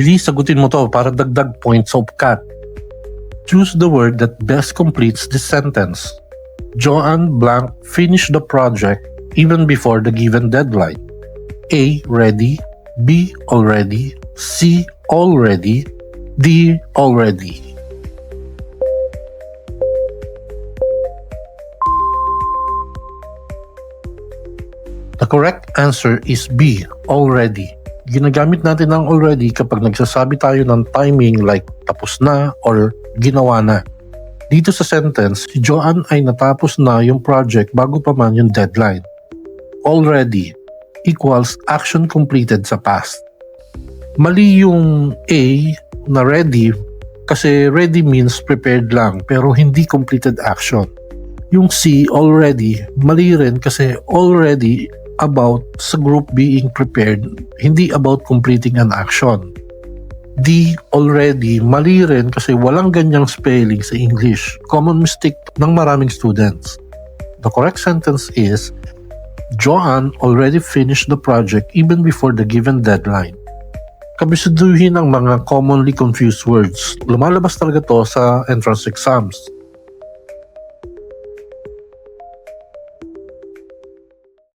Bilis, sagutin mo to para dagdag points of cut. Choose the word that best completes this sentence. Joanne Blank finished the project even before the given deadline. A. Ready. B. Already. C. Already. D. Already. The correct answer is B. Already. Ginagamit natin ang already kapag nagsasabi tayo ng timing like tapos na or ginawa na. Dito sa sentence, si Joanne ay natapos na yung project bago pa man yung deadline. Already equals action completed sa past. Mali yung A na ready kasi ready means prepared lang pero hindi completed action. Yung C already, mali rin kasi already about sa group being prepared, hindi about completing an action. D already, mali rin kasi walang ganyang spelling sa English. Common mistake ng maraming students. The correct sentence is, Joanne already finished the project even before the given deadline. Kabisuduhin ang mga commonly confused words. Lumalabas talaga to sa entrance exams.